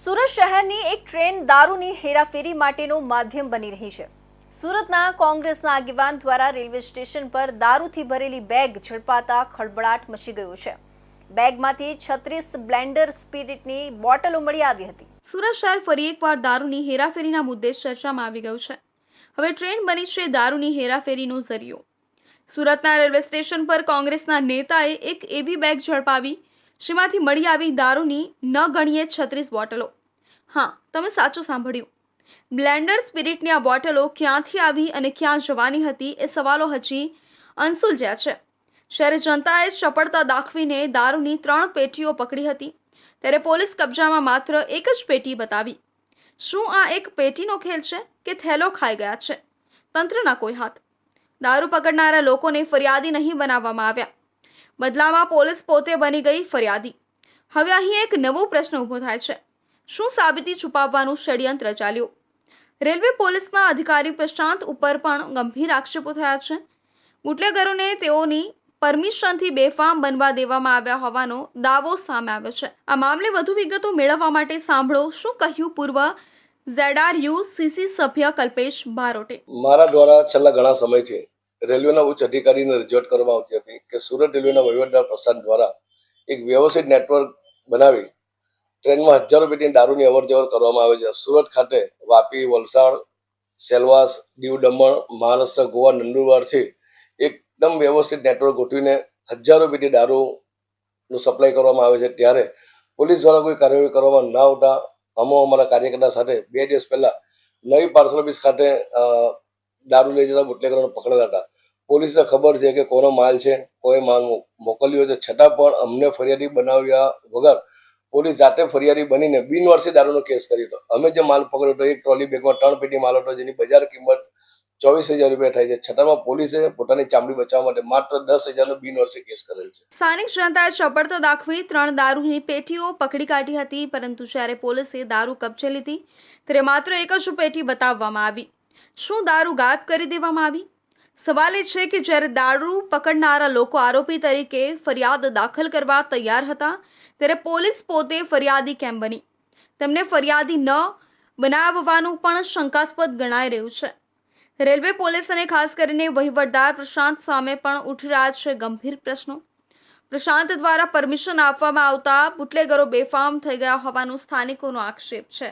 સુરત શહેરની એક ટ્રેન દારૂની હેરાફેરી માટેનું માધ્યમ બની રહી છે. સુરતના કોંગ્રેસના આગેવાન દ્વારા રેલવે સ્ટેશન પર દારૂથી ભરેલી બેગ ઝડપાતા ખળબળાટ મચી ગયો છે. બેગમાંથી છત્રીસ બ્લેન્ડર સ્પિરિટની બોટલો મળી આવી હતી. સુરત શહેર ફરી એકવાર દારૂની હેરાફેરીના મુદ્દે ચર્ચામાં આવી ગયું છે. હવે ટ્રેન બની છે દારૂની હેરાફેરીનો જરિયો સુરતના રેલવે સ્ટેશન પર કોંગ્રેસના નેતાએ એક એવી બેગ ઝડપાવી જેમાંથી મળી આવી દારૂની ન ગણીએ છત્રીસ બોટલો. હા, તમે સાચું સાંભળ્યું. બ્લેન્ડર સ્પિરિટની આ બોટલો ક્યાંથી આવી અને ક્યાં જવાની હતી એ સવાલો હજી અનસુલજ્યા છે. જ્યારે જનતાએ ચપળતા દાખવીને દારૂની ત્રણ પેટીઓ પકડી હતી, ત્યારે પોલીસ કબજામાં માત્ર એક જ પેટી બતાવી. શું આ એક પેટીનો ખેલ છે કે થેલો ખાઈ ગયા છે? તંત્રના કોઈ હાથ. દારૂ પકડનારા લોકોને ફરિયાદી નહીં બનાવવામાં આવ્યા. બદલામાં પોલીસ પોતે બની ગઈ ફરિયાદી. હવે અહીં એક નવો પ્રશ્ન ઊભો થાય છે. શું સાબિતી છુપાવવાનું ષડયંત્ર ચાલ્યું? રેલવે પોલીસના અધિકારી પ્રશાંત ઉપર પણ ગંભીર આક્ષેપો થયા છે. બુટલેગરોને તેઓની પરમિશનથી બેફામ બનવા દેવામાં આવ્યા હોવાનો દાવો સામે આવ્યો છે. આ મામલે વધુ વિગતો મેળવવા માટે સાંભળો શું કહ્યું પૂર્વ ઝેડઆરયુ સીસી સભ્ય કલ્પેશ બારોટે. મારા દ્વારા છેલ્લા ઘણા સમયથી રેલવેના ઉચ્ચ અધિકારીને રજૂઆત કરવામાં આવતી હતી કે સુરત રેલવેના વહીવટદાર પ્રશાંત દ્વારા એક વ્યવસ્થિત નેટવર્ક બનાવી ટ્રેનમાં હજારો પેટીની દારૂની અવર જવર કરવામાં આવે છે. સુરત ખાતે વાપી, વલસાડ, સેલવાસ, દીવ દમણ, મહારાષ્ટ્ર, ગોવા, નંદુરબારથી એકદમ વ્યવસ્થિત નેટવર્ક ગોઠવીને હજારો પેટી દારૂનું સપ્લાય કરવામાં આવે છે. ત્યારે પોલીસ દ્વારા કોઈ કાર્યવાહી કરવામાં ના આવતા અમો અમારા કાર્યકર્તા સાથે બે દિવસ પહેલાં નવી પાર્સલ ઓફિસ ખાતે દારૂ લઈ જતા બુટલેકરોને પકડેલા હતા. પોલીસને ખબર છે કે કોનો માલ છે કોઈ માલ મોકલ્યો છે. છતાં પણ અમને ફરિયાદી બનાવ્યા વગર પોલીસ જાતે ફરિયાદી બનીને બિનવારસી દારૂનો કેસ કર્યો હતો. અમે જે માલ પકડ્યો હતો એક ટ્રોલી બેગમાં ત્રણ પેટી માલ હતો જેની બજાર કિંમત ચોવીસ હજાર રૂપિયા થાય છે. છતાંમાં પોલીસે પોતાની ચામડી બચાવવા માટે માત્ર દસ હજારનો બિનવારસી કેસ કરેલ છે. સ્થાનિક જનતાએ ચપડતો દાખવી ત્રણ દારૂની પેટીઓ પકડી કાઢી હતી, પરંતુ જ્યારે પોલીસે દારૂ કબજે લીધી, ત્યારે માત્ર એક જ પેટી બતાવવામાં આવી. શું દારૂ ગાયબ કરી દેવામાં આવી? સવાલ એ છે કે જ્યારે દારૂ પકડનારા લોકો આરોપી તરીકે ફરિયાદ દાખલ કરવા તૈયાર હતા, ત્યારે પોલીસ પોતે ફરિયાદી કેમ બની? તેમને ફરિયાદી ન બનાવવાનું પણ શંકાસ્પદ ગણાઈ રહ્યું છે. રેલવે પોલીસ અને ખાસ કરીને વહીવટદાર પ્રશાંત સામે પણ ઉઠી રહ્યા છે ગંભીર પ્રશ્નો. પ્રશાંત દ્વારા પરમિશન આપવામાં આવતા બુટલેગરો બેફામ થઈ ગયા હોવાનું સ્થાનિકોનો આક્ષેપ છે.